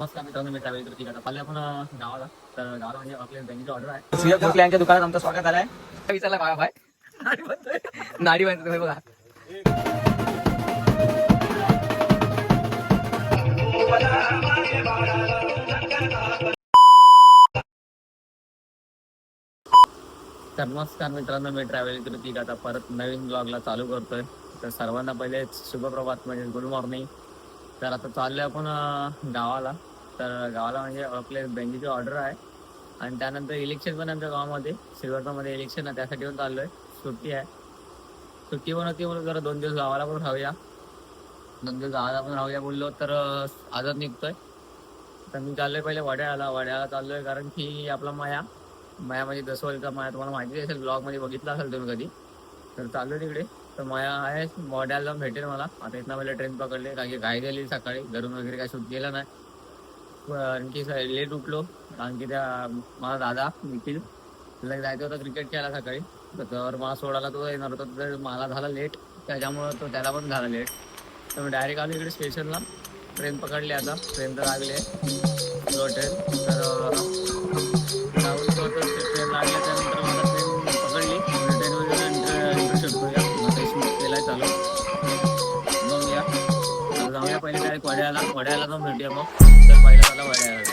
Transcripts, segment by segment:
नमस्कार मित्रांनो मी ट्रॅव्हल करते आता आपण गावाला. तर गावाला म्हणजे आपल्या बँकेची ऑर्डर आहे. सूर्य भोसले यांच्या दुकानात आमचं स्वागत झालंय. विचारला बाबा बाय नाडी बनतोय तुम्ही बघा. तर नमस्कार मित्रांनो मी ट्रॅव्हल करते आता परत नवीन ब्लॉगला चालू करतोय. तर सर्वांना पहिले शुभप्रभात म्हणजे गुड मॉर्निंग तर आता चाललोय आपण गावाला. तर गावाला म्हणजे आपले बँकेची ऑर्डर आहे. आणि त्यानंतर इलेक्शन पण आमच्या गावामध्ये सिल्वरमध्ये इलेक्शन आहे. त्यासाठी पण चाललो आहे सुट्टी आहे. सुट्टी पण होती म्हणून जरा दोन दिवस गावाला पण राहूया. दोन दिवस गावाला पण राहूया बोललो तर आजच निघतोय. तर मी चाललोय पहिले वड्याला वड्याला चाललोय कारण की आपला माया माया म्हणजे दसवलीचा माया. तुम्हाला माहिती असेल ब्लॉगमध्ये बघितला असेल तुम्ही कधी. तर चाललोय तिकडे. तर माया आहे वड्याला भेटेल मला. आता इथनं पहिले ट्रेन पकडले. कारण की घाई गेली सकाळी. घरून वगैरे काय शूट केलं नाही. आणखी लेट उठलो. कारण की त्या माझा दादा निखिल तिला जायचं होतं क्रिकेट खेळायला सकाळी. तर मला सोडायला तो येणार होता. तर मला झाला लेट त्याच्यामुळं तो त्याला पण झाला लेट तर मी डायरेक्ट आलो इकडे स्टेशनला ट्रेन पकडली आता. ट्रेन तर लागली. आहे स्लो ट्रेन तर ट्रेन लागली. त्यानंतर मला ट्रेन पकडली. ट्रेनवर इंटरशिप करूया. चालू. मग या जाऊया पहिले डायरेक्ट वड्याला. वड्याला जाऊन भेटूया मग. तर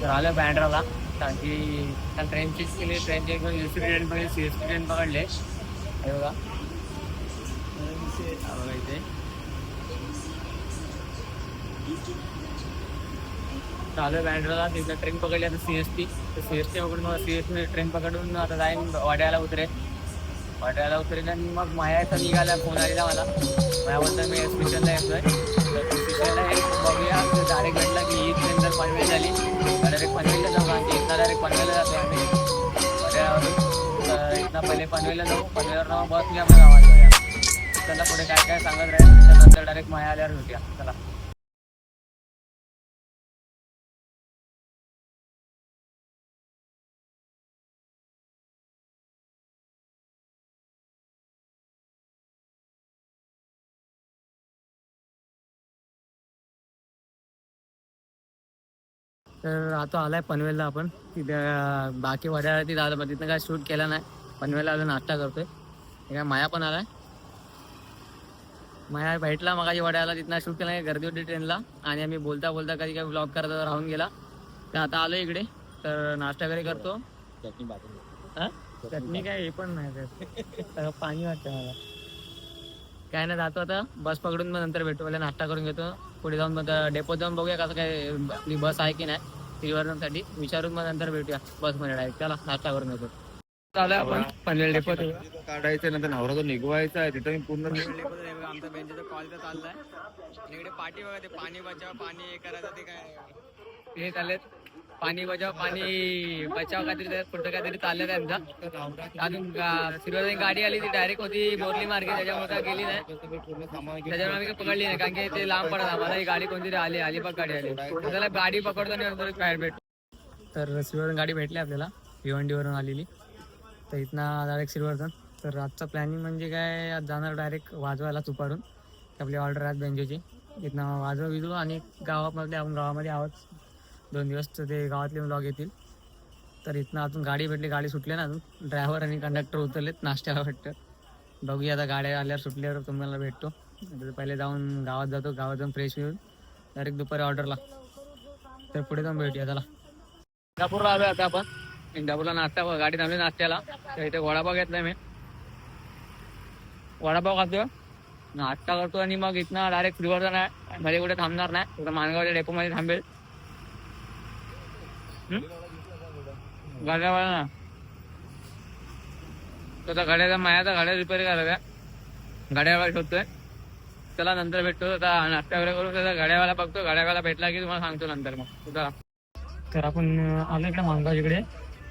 तर आलं बँड्राला. कारण की त्या ट्रेन केली ट्रेनचे एस करून एस ट्रेन पकडली. सी एस टी ट्रेन पकडले. हे बघा. बघा इथे. चालू बँड्राला. तिथं ट्रेन पकडली आता सी एस टी तर सी एस टी पकडून सी एस टी ट्रेन पकडून आता जाईन वाड्याला उतरेल वाड्याला उतरेल आणि मग मायाचा निघाला फोन आलेला मला. मायाबद्दल मी स्टेशनला येतोय तर स्टेशनला एक बघूया डायरेक्ट भेटला की ही ट्रेन जर पनवेल झाली डायरेक्ट पनवेलला जाऊ कारण की डायरेक्ट पनवेलला जातो आम्ही तर पहिले पनवेलला जाऊ पनवेलवर मग बसने आपल्या गावात जाऊया त्यांना पुढे काय काय सांगत राहील त्यानंतर डायरेक्ट माया आल्यावर भेटूया चला. तर आता आलाय पनवेलला आपण. तिथे बाकी वड्याला तिथं आलं तिथनं काय शूट केला नाही. पनवेलला आलो नाश्ता करतोय. काय माया पण आलाय. माया भेटला मगाशी वड्याला. तिथनं शूट केला नाही गर्दी होती ट्रेनला. आणि आम्ही बोलता बोलता कधी काही ब्लॉग करत राहून गेला. तर आता आलो इकडे. तर नाश्ता वगैरे करतो. हा? चटणी काय? हे पण नाही पाणी वाटतं मला. काय नाही जातो आता. बस पकडून मग नंतर भेटू. पहिले नाश्ता करून घेतो. पुढे जाऊन मग डेपोत जाऊन बघूया कसं काय आपली बस आहे की नाही श्रीवर्धनसाठी. विचारून मग नंतर भेटूया बसमध्ये डायरेक्ट चला नाश्ता करून घेतो चालू आपण पनवेल डेपोत काढायचं नंतर नवरा तो निघवायचा आहे तिथं मी पूर्ण आमचा बेंचचा कॉल तर चाललाय इकडे पाठी बघा ते पाणी बचाव पाणी हे करायचं ते काय? ते चाललेत. पाणी बचाव पाणी बचाव काहीतरी कुठं पुढचं काहीतरी चाललं त्यांचा अजून श्रीवर्धन गाडी आली ती डायरेक्ट होती बोरली मार्गे त्याच्यामुळे गेली नाही त्याच्यामुळे आम्ही पकडली नाही कारण की ते लांब पडत आम्हाला ही गाडी कोणती आली अलिबाग गाडी आली. त्याला गाडी पकडतो आणि बाहेर भेट तर श्रीवर्धन गाडी भेटली आपल्याला भिवंडीवरून आलेली. तर इथनं डायरेक्ट श्रीवर्धन तर आजचा प्लॅनिंग म्हणजे काय आज जाणार डायरेक्ट वाजवायला चुपारून आपली ऑर्डर आहेत बँकेची इथनं वाजवा विजू आणि गावामधले आपण गावामध्ये आहोत दोन दिवस तर ते गावातले ब्लॉग येतील. तर इथनं अजून गाडी भेटली गाडी सुटली ना अजून. ड्रायव्हर आणि कंडक्टर उतरलेत नाश्त्याला वाटतं. बघूया आता गाड्या आल्यावर सुटल्यावर तुम्हाला भेटतो. पहिले जाऊन गावात जातो गावात जाऊन फ्रेश होऊन डायरेक्ट दुपारी ऑर्डरला तर पुढे जाऊन भेटूया त्याला इंदापूरला आलो आता आपण. इंदापूरला नाश्ता गाडी थांबली नाश्त्याला. तर इथे वडापाव घेतलाय मी. वडापाव खातो नाश्ता करतो आणि मग इथनं डायरेक्ट फ्रीवर आहे मध्ये कुठे थांबणार नाही. फक्त मानगावच्या डेपोमध्ये थांबेल. गाड्यावाला ना. आता गाड्याचा मायाचा गाड्या रिपेअर करायचा गाड्यावाला शोधतोय. त्याला नंतर भेटतो. आता नाश्ता वगैरे करून त्याचा गाड्यावाला बघतो. गाड्यावाला भेटला की तुम्हाला सांगतो नंतर मग. चला. तर आपण आलो इकडे मानगाव इकडे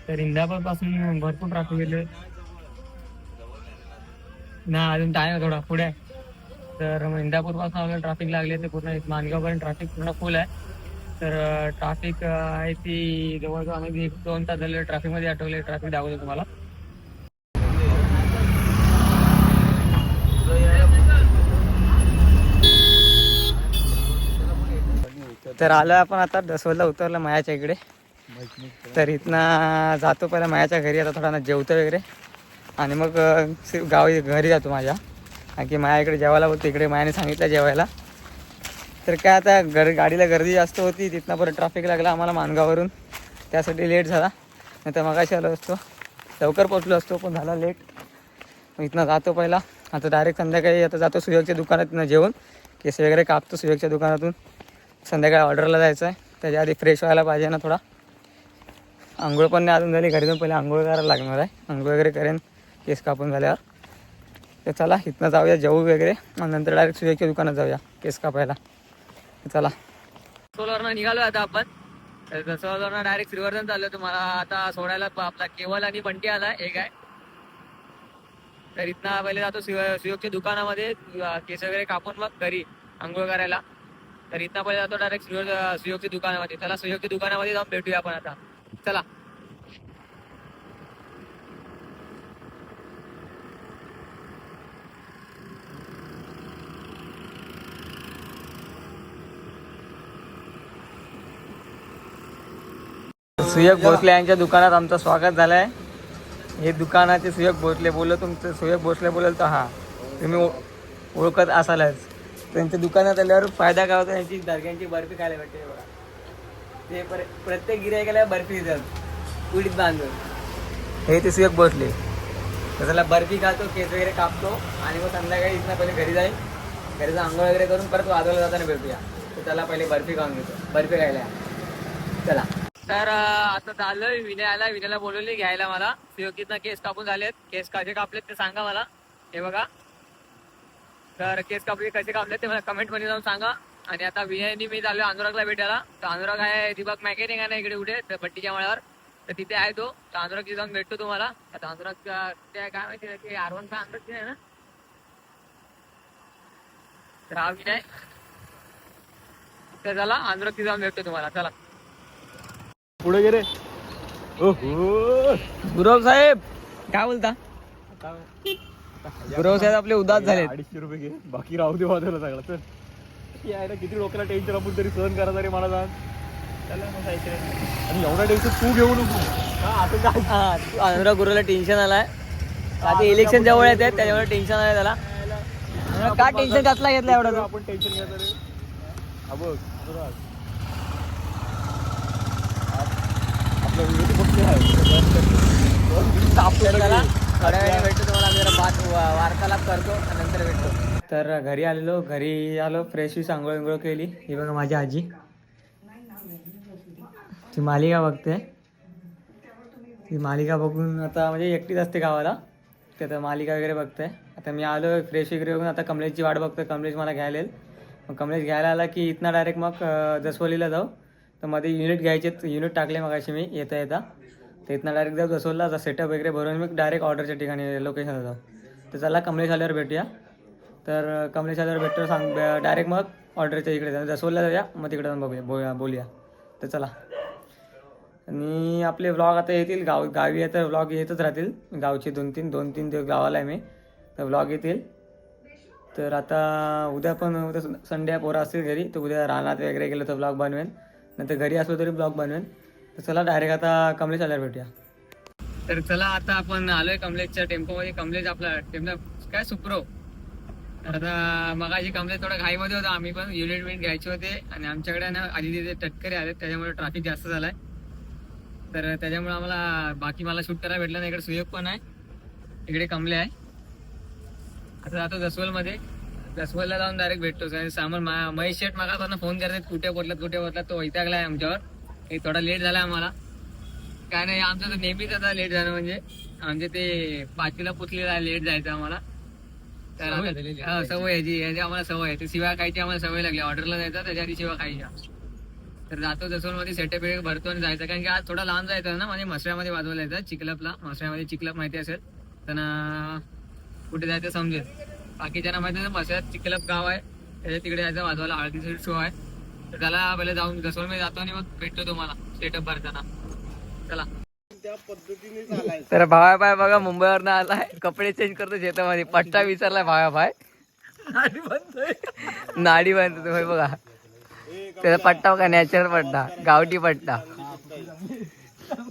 तर इंदापूरपासून भरपूर ट्रॅफिक गेले ना अजून टाइम आहे थोडा. पुढे. तर मग इंदापूरपासून आपल्याला ट्रॅफिक लागले ते पूर्ण मानगावपर्यंत ट्रॅफिक पूर्ण फुल आहे. तर ट्रॅफिक आहे ती जवळजवळ आम्ही एक दोन तास झाले ट्रॅफिकमध्ये मध्ये अटकले ट्रॅफिक दाखवतो तुम्हाला. तर आलो आपण आता दसवडला उतरलं मायाच्या इकडे. तर इथनं जातो पहिला मायाच्या घरी आता थोडा ना जेवतो वगैरे. आणि मग गावी घरी जातो माझ्या. कारण की माया इकडे जेवायला होतं इकडे मायाने सांगितलं जेवायला. तर काय आता गर गाडीला गर्दी जास्त होती तिथनं परत ट्रॅफिक लागला आम्हाला मानगाववरून. त्यासाठी लेट झाला. नाही तर मगाशी आलो असतो. लवकर पोचलो असतो पण झाला लेट मग इथनं जातो पहिला. आता डायरेक्ट संध्याकाळी आता जातो सुयोगच्या दुकानातनं जेवण. केस वगैरे कापतो सुयोगच्या दुकानातून. संध्याकाळी ऑर्डरला जायचं आहे त्याच्या आधी फ्रेश व्हायला पाहिजे ना थोडा. आंघोळ पण नाही अजून झाली. घरी जाऊन पहिले आंघोळ करायला लागणार आहे. आंघोळ वगैरे करेन. केस कापून झाल्यावर. तर चला इथनं जाऊया जेवू वगैरे. मग नंतर डायरेक्ट सुयोगच्या दुकानात जाऊया केस कापायला. चला. सोलवरनं निघालो आता आपण. तर सोलवरनं डायरेक्ट श्रीवर्धन चाललो तुम्हाला आता सोडायला आपला केवल आणि बंटी आला एक आहे. तर इथनं पहिले जातो सुयोगच्या दुकानामध्ये केस वगैरे कापून मग घरी आंघोळ करायला. तर इथनं पहिले जातो डायरेक्ट सुयोग सुयोगच्या दुकानामध्ये. त्याला सुयोगच्या दुकानामध्ये जाऊन भेटूया आपण आता. चला. सुयोग भोसले यांच्या दुकानात आमचं स्वागत झालंय. हे दुकानाचे सुयोग भोसले बोललो तुमचं सुयोग भोसले बोलल तर हा. तुम्ही ओ- ओळखत असालच. त्यांच्या दुकानात आल्यावर फायदा काय होता? यांची दर्ग्यांची बर्फी खायला भेटते बघा. ते पर प्रत्येक गिरायकाला बर्फी देतात. उडीत बांधून. हे ते सुयोग भोसले. त्याला बर्फी खातो केस वगैरे कापतो आणि मग संध्याकाळी इथनं पहिले घरी जाईल. घरी जाऊन आंघोळ वगैरे करून परत वाजवला जाताना भेटूया. तर त्याला पहिले बर्फी खाऊन घेतो. बर्फी खायला चला. तर आता झालं विनय आला विनयला बोलवले घ्यायला मला. सुयोगीतनं केस कापून झालेत. केस कसे कापलेत ते सांगा मला. हे बघा. तर केस कापले कसे कापलेत ते मला कमेंटमध्ये जाऊन सांगा. आणि आता विनयनी मी झालो अनुरागला भेटायला. तर अनुराग आहे दिबाग मॅकॅनिक आहे ना इकडे कुठे तर भट्टीच्या मळ्यावर. तर तिथे आहे तो. तर अनुराग जाऊन भेटतो तुम्हाला. आता अनुराग अं, ते काय माहिती नाही, ते आर वन अनुराग आहे ना? तर हा विनय. तर चला अनुराग जाऊन भेटतो तुम्हाला. चला. पुढे गेले. ओहो. गुरव साहेब. काय बोलता? गुरव साहेब आपले उदास झालेत. अडीचशे रुपये घे. बाकी राहू दे वाजवलं सगळं. तर किती लोकांना टेन्शन आपण तरी सहन करा तरी मला सांग. आणि एवढा टेन्शन तू घेऊ नको. हा असं काय हा, अनुराग गुरुला टेन्शन आलाय. आता इलेक्शन जवळ येते त्याच्यामुळे टेन्शन आहे त्याला. का टेन्शन कसला घेतला एवढा? आपण टेन्शन हा बघ अनुराग. आप- आपल्या विरोधी पक्ष आहे आपल्याला त्याला थोड्या वेळाने भेटतो तुम्हाला जरा बात वार्तालाप करतो नंतर भेटतो तर घरी आलेलो घरी आलो फ्रेश आंघोळ विंघोळ केली. ही बघा माझी आजी. ती मालिका बघते. ती मालिका बघून आता म्हणजे एकटीच असते गावाला. ते आता मालिका वगैरे बघते. आता मी आलो फ्रेश वगैरे बघून आता कमलेशची वाट बघतोय. कमलेश मला घ्यायला येईल. मग कमलेश घ्यायला आला की इथनं डायरेक्ट मग जसवलीला जाऊ. तर मध्ये युनिट घ्यायचे युनिट टाकले मग अशी मी येता येता. तर इथनं डायरेक्ट जाऊ जसोलला सेटअप वगैरे भरून मग डायरेक्ट ऑर्डरच्या ठिकाणी लोकेशनला जाऊ तर चला कमलेश आल्यावर भेटूया. तर कमलेश आल्यावर भेटतो सांग डायरेक्ट मग ऑर्डरच्या इकडे जाऊ जसोलला जाऊया मग तिकडे जाऊन बघूया बोया बोलूया. तर चला. आणि आपले व्लॉग आता येतील गाव गावी आहे तर व्लॉग येतच राहतील. गावचे दोन तीन दोन तीन दिवस गावाला आहे मी. तर व्लॉग येतील. तर आता उद्या पण उद्या संडे पोरं असतील घरी. तर उद्या रानात वगैरे गेलं तर ब्लॉग बनवेन. नंतर घरी असलो तरी ब्लॉग बनवेन. तर चला डायरेक्ट आता कमलेश आल्यावर भेटूया. तर चला आता आपण आलोय कमलेशच्या टेम्पोमध्ये. कमलेश आपला टेम्पो काय सुप्रो? तर आता मगाशी कमलेश थोडा घाईमध्ये होता. आम्ही पण युनिट विनिट घ्यायचे होते. आणि आमच्याकडे ना आधी तिथे टटकरे आले त्याच्यामुळे ट्रॅफिक जास्त झालाय. तर त्याच्यामुळे आम्हाला बाकी मला शूट करायला भेटलं नाही. इकडे सुयोग पण आहे. इकडे कमले आहे. आता जातो जसवलमध्ये. दसवलला जाऊन डायरेक्ट भेटतो आणि सामान महेश शेठ मागा फोन करतात कुठे पोटलात कुठे पोटलात तो वैतागलाय आमच्यावर. हे थोडा लेट झाला आम्हाला. काय नाही आमचं तर नेहमीच आता लेट झालं म्हणजे. म्हणजे ते पाचवीला पुचलेला लेट जायचं आम्हाला. तर सवय याची याची आम्हाला सवय आहे. ते शिवाय खायची आम्हाला सवय लागली. ऑर्डरला जायचं त्याच्या आधी शिवाय खायच्या तर जातो जसं मध्ये सेटअप वगैरे भरतो आणि जायचं. कारण की आज थोडा लांब जायचं ना म्हणजे मसऱ्यामध्ये वाजवायला जायचं चिखलपला मसऱ्यामध्ये चिखलप माहिती असेल. त्यांना कुठे जायचं समजेल. बाकीच्यांना माहिती मसऱ्यात चिखलप गाव आहे. त्याच्या तिकडे जायचं वाजवायला हळदीचा शो आहे. तर त्याला पहिले जाऊन जसोलमध्ये जातो आणि मग भेटतो तुम्हाला. सेटअप भरताना. चला. तर भावा बाय बघा मुंबईवरनं आलाय. कपडे चेंज करतो शेतामध्ये. पट्टा विचारलाय भावा बाय नाडी बांधतो होय बघा. त्याचा पट्टा बघा नॅचरल पट्टा. गावठी पट्टा.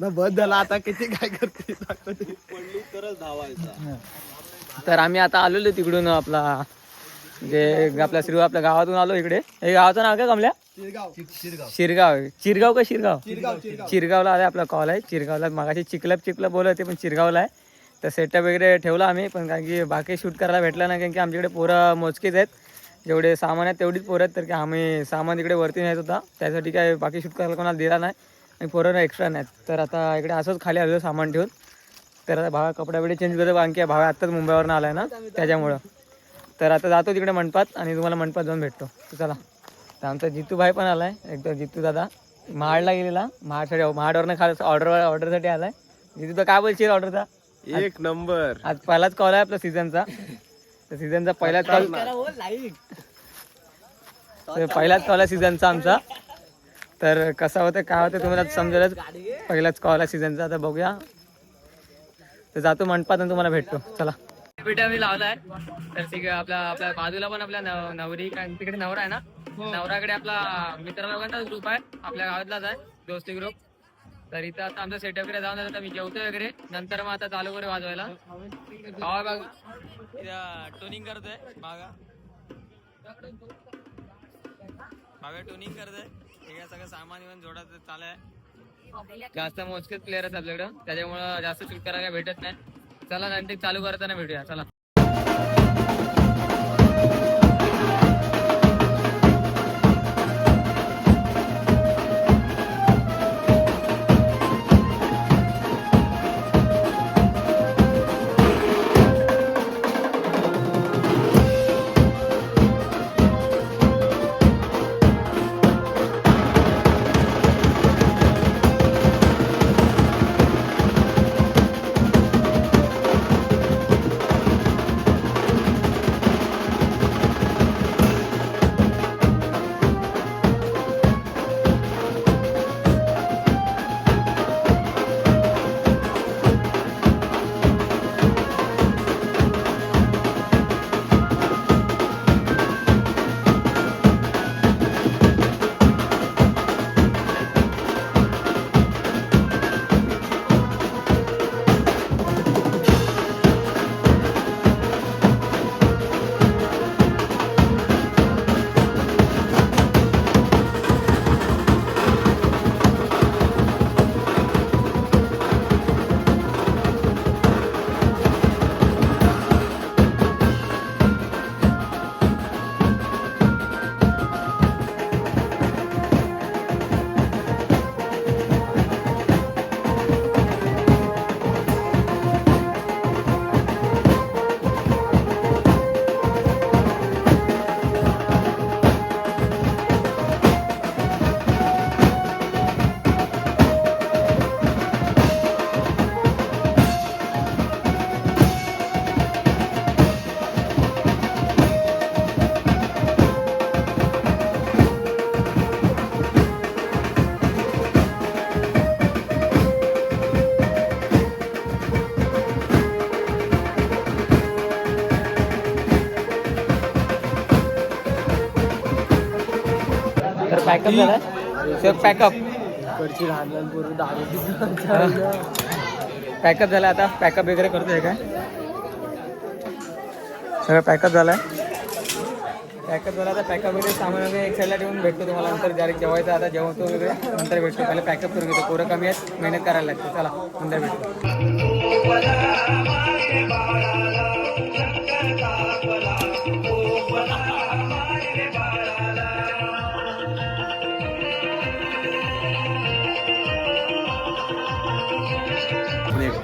बस झाला आता किती काय करते? तर आम्ही आता आलेलो तिकडून आपला जे आपल्या श्री आपल्या गावातून आलो इकडे. हे गावाचं नाव काय कमल्या? शिरगाव. चिरगाव का शिरगाव? चिरगावला आले आपला कॉल आहे. चिरगावला मागाशी चिकलप चिकलप बोलत होते पण चिरगावला आहे. तर सेटअप वगैरे ठेवला आम्ही पण कारण की बाकी शूट करायला भेटला नाही कारण की आमच्याकडे पोरं मोजकेच आहेत. जेवढे सामान आहेत तेवढीच पोरं आहेत तर की आम्ही सामान इकडे वरती नेत होता. त्यासाठी काय बाकी शूट करायला कोणाला दिला नाही आणि पोरं एक्स्ट्रा नाहीत. तर आता इकडे असंच खाली आलेलो सामान ठेवून. तर आता भावा कपडे बिडे चेंज करतो कारण की भावा आत्ताच मुंबईवरनं आलाय ना त्याच्यामुळं. तर आता जातो तिकडे मंडपात आणि तुम्हाला मंडपात जाऊन भेटतो. तर चला. तर आमचा जितू भाई पण आलाय एकदा जितू दादा. महाडला गेलेला. महाडसाठी महाडवरनं खाल ऑर्डर ऑर्डरसाठी आलाय. जितू तर काय बोलशील ऑर्डरचा एक नंबर. आज पहिलाच कॉल आहे आपला सीझनचा तर सीझनचा पहिलाच कॉल पहिलाच कॉल आहे सीझनचा आमचा. तर कसा होतं काय होतं तुम्हाला समजेलच. पहिलाच कॉल आहे सीझनचा आता बघूया. तर जातो मंडपात आणि तुम्हाला भेटतो. चला. पिठा मी लावलाय. तर तिकडे आपल्या आपल्या बाजूला पण आपल्या नव- नवरी काय तिकडे नवरा आहे ना? नवराकडे आपला मित्र लोकांचा ग्रुप आहे. आपल्या गावातलाच आहे दोस्ती ग्रुप तर इथं आता आमचा सेटअप वगैरे जाऊन आता मी जेवतो वगैरे. नंतर मग आता चालू करे वाजवायला. बघा. टोनिंग करतोय. मागा. मागा टोनिंग करतोय. हे सगळं सामान इवन जोडायचं चालू आहे. जास्त मोजकेच प्लेअर आहेत आपल्याकडं. त्याच्यामुळं जास्त शूट करायला काही भेटत नाही. चला नंतर चालू करताना भेटूया. चला. पॅकअप झाला? Sir pack up. कडची लहान लहान पोरं दारू पॅकअप झाला आता. पॅकअप वगैरे करतोय काय? सगळं पॅकअप झालाय. पॅकअप झाला आता. पॅकअप वगैरे सामान वगैरे एक साईडला ठेवून भेटतो तुम्हाला. नंतर डायरेक्ट जेवायचं आता जेवतो वगैरे. नंतर भेटतो. पहिले पॅकअप करून घेतो. पोरं कमी आहेत. मेहनत करायला लागते. चला नंतर भेटतो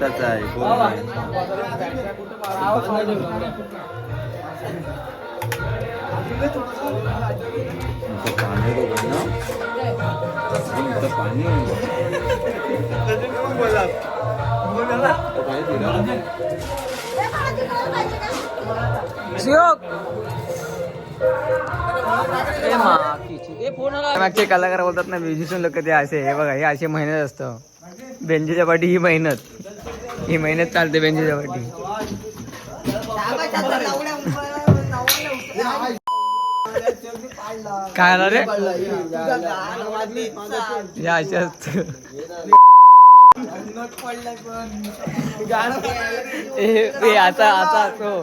मोठाच आहे पाणी पाणी? मागचे कलाकार बोलतात ना म्युझिशियन लोक ते असे हे बघा हे असे मेहनत असतं. बेंजीच्या पाठी ही मेहनत. ही मेहनत चालते बेंजीच्या पाठी काय आला रे? आता आता असो.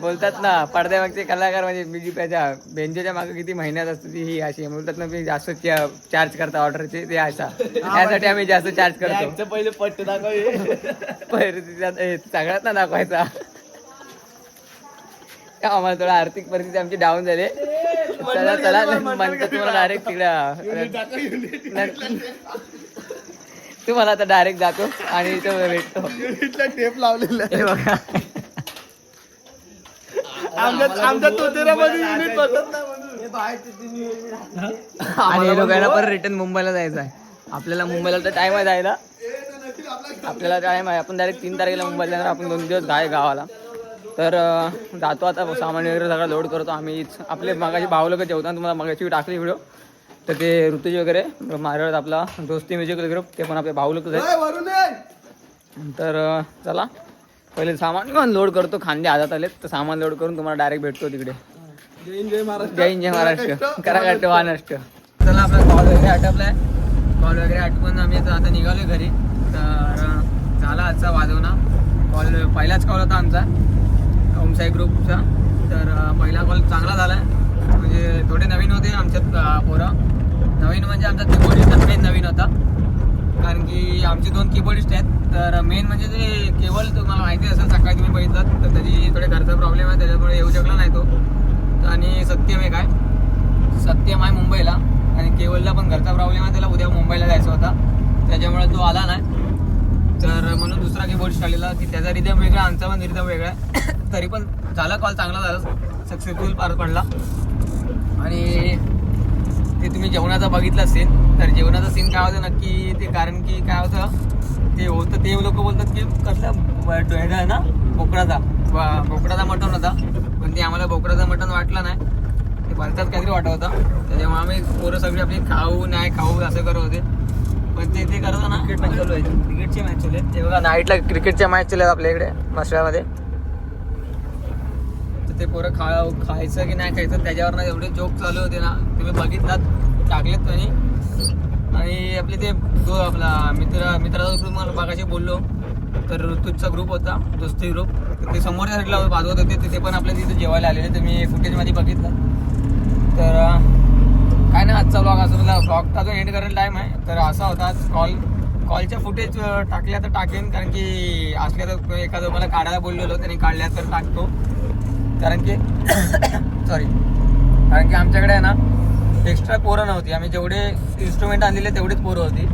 बोलतात ना पडद्यामागचे कलाकार म्हणजे मी जी त्याच्या बेंचच्या मागे किती मेहनत असते ती ही अशी बोलतात ना मी जास्त चार्ज करता ऑर्डरचे ते असा. त्यासाठी आम्ही जास्त चार्ज करतो. पहिले पट्ट दाखव पहिले सगळ्यात ना दाखवायचा. आम्हाला थोडा आर्थिक परिस्थिती आमची डाऊन झाली. चला चला म्हणतात तुम्हाला डायरेक्ट तिकडे तुम्हाला आता डायरेक्ट जातो आणि तो भेटतो. टेप लावलेला हे बघा. आमच्या आमच्या तोतेरामध्ये युनिट बसत आणि हे लोकांना पण रिटर्न मुंबईला जायचं आहे. आपल्याला मुंबईला तर टाइम आहे जायला. आपल्याला टाइम आहे. आपण डायरेक्ट तीन तारखेला मुंबईला जाणार. आपण दोन दिवस गाय गावाला. तर जातो आता. सामान वगैरे सगळं लोड करतो आम्ही. आपले मागाशी भाऊ लोक जेवताना तुम्हाला मागाशी टाकली व्हिडिओ तर ते ऋतुजी वगैरे मारळ आपला दोस्ती म्युझिक ग्रुप ते पण आपले भाऊ लोक आहेत. तर चला. पहिले सामान घेऊन लोड करतो खांदे हातात आले तर सामान लोड करून तुम्हाला डायरेक्ट भेटतो तिकडे. जय हिंद, जय महाराष्ट्र. जय हिंद, जय महाराष्ट्र. करा चला आपला कॉल वगैरे आटपलाय. कॉल वगैरे आटपून आम्ही आता आता निघालोय घरी. तर झाला आजचा वाजवणा कॉल पहिलाच कॉल होता आमचा ओमसाई ग्रुपचा. तर पहिला कॉल चांगला झालाय. म्हणजे थोडे नवीन होते आमच्यात पोरं. नवीन म्हणजे आमचा मेन नवीन होता. कारण की आमचे दोन कीबोर्डिस्ट आहेत. तर मेन म्हणजे ते केबल तुम्हाला माहिती असेल सकाळी तुम्ही बघितलात तर त्याची थोडे घरचा प्रॉब्लेम आहे त्याच्यामुळे येऊ शकला नाही तो. आणि सत्यम एक आहे. सत्यम आहे मुंबईला. आणि केवलला पण घरचा प्रॉब्लेम आहे त्याला उद्या मुंबईला जायचा होता. त्याच्यामुळे तो आला नाही. तर म्हणून दुसरा कीबोर्ड आलेला की त्याचा रिदम वेगळा आमचा पण रिदम वेगळा आहे. तरी पण झाला कॉल चांगला झाला. सक्सेसफुल पार पडला. आणि ते तुम्ही जेवणाचा बघितलं असेल तर जेवणाचा सीन काय होतं नक्की ते कारण की काय होतं? ते होतं ते लोक बोलतात की कसला आहे ना? बोकडाचा. बोकडाचा मटण होता. पण ते आम्हाला बोकडाचा मटण वाटला नाही. ते भलताच काहीतरी वाटत होता. त्याच्यामुळे आम्ही पोरं सगळी आपली खाऊ नाही खाऊ असं करत होते. पण ते ते करताना क्रिकेट मॅच चालू आहे. क्रिकेटची मॅच चालू आहे ते बघा नाईटला क्रिकेटच्या मॅच चालू आहेत आपल्या इकडे मसळ्यामध्ये तर ते पोरं खा खायचं की नाही खायचं त्याच्यावर ना एवढे जोक चालू होते ना तुम्ही बघितलात? टाकलेत त्यांनी आणि आपले ते जो आपला मित्र मित्राचा ग्रुप मला मागाशी बोललो. तर ऋतूचा ग्रुप होता दोस्ती ग्रुप तर ते समोरच्या साईडला बाजवत होते तिथे पण आपल्या तिथे जेवायला आलेले तर मी फुटेजमध्ये बघितलं. तर काय नाही आजचा ब्लॉग असं मला ब्लॉगचा जो एंड करायला टाईम आहे. तर असा होता आज कॉल कॉलच्या फुटेज टाकल्या तर टाकेन कारण की असल्या तर एखादं मला काढायला बोललेलो त्यांनी काढल्या तर टाकतो. कारण की सॉरी कारण की आमच्याकडे आहे ना एक्स्ट्रा पोरं नव्हती. आम्ही जेवढे इन्स्ट्रुमेंट आणलेले तेवढीच पोरं होती.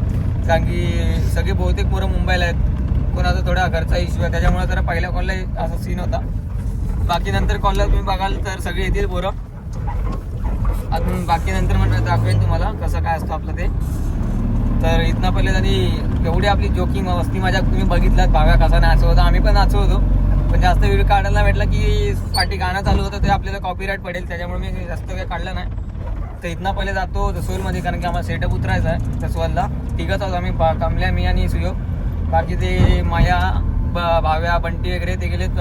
कारण की सगळी बहुतेक पोरं मुंबईला आहेत. कोणाचा थोडा घरचा इश्यू आहे. त्याच्यामुळे जरा पहिल्या कॉलला असा सीन होता. बाकी नंतर कॉलला तुम्ही बघाल तर सगळे येतील पोरं. अजून बाकी नंतर म्हटलं दाखवेन तुम्हाला कसं काय असतं आपलं ते. तर इथनं पहिले त्यांनी एवढी आपली जोकिंग मस्ती माझ्या तुम्ही बघितलात बागा कसा नाचवतो. आम्ही पण नाचवतो. होतो पण जास्त व्हिडिओ काढायला भेटला की पाठी गाणं चालू होतं ते आपल्याला कॉपीराईट पडेल त्याच्यामुळे मी जास्त काही काढलं नाही. तर इथनं पहिले जातो जसोलमध्ये कारण की आम्हाला सेटअप उतरायचा आहे जसवलला. तिघंच आहोत आम्ही बा- कमल्या मी आणि सुयोग. बाकी ते माया ब- भाव्या बंटी वगैरे ते गेलेत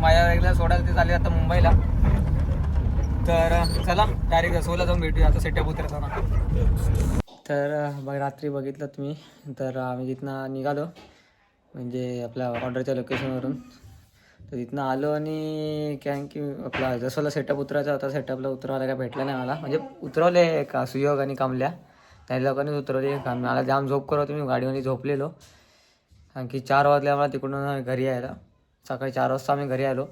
माया वगैरे सोडायला ते चालले आता मुंबईला. तर चला डायरेक्ट जसोला जाऊन भेटूया आता सेटअप उतरताना. तर बघ रात्री बघितलं तुम्ही तर आम्ही जिथनं निघालो. म्हणजे आपल्या ऑर्डरच्या लोकेशनवरून तर तिथनं आलो आणि कारण की आपला जसोला सेटअप उतरायचा होता सेटअपला उतरवायला काय भेटलं नाही मला. म्हणजे उतरवले का सुयोग आणि कामल्या. त्या लोकांनीच उतरवले काम मला जाम झोप करत मी गाडीमध्ये झोपलेलो. कारण की चार वाजले आम्हाला तिकडून घरी यायला. सकाळी चार वाजता आम्ही घरी आलो.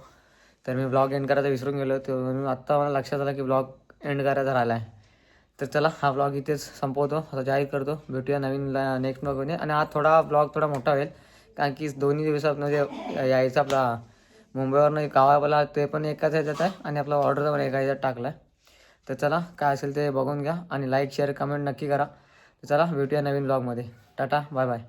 तर मी ब्लॉग एंड करायचा विसरून गेलो. तर म्हणून आत्ता मला लक्षात आलं की ब्लॉग एंड करायचा राहिला आहे तर चला हा ब्लॉग इथेच संपवतो. आता जाहीर करतो. भेटूया नवीन नेक्स्ट ब्लॉगमध्ये आणि हा थोडा ब्लॉग थोडा मोठा होईल. कारण की दोन्ही दिवसात म्हणजे यायचा आपला मुंबईवरनं गावाला ते पण एकाच ह्याच्यात आहे आणि आपला ऑर्डर पण एका ह्याच्यात टाकला आहे तर चला काय असेल ते बघून घ्या आणि लाईक शेअर कमेंट नक्की करा. तर चला भेटूया नवीन ब्लॉगमध्ये टाटा बाय बाय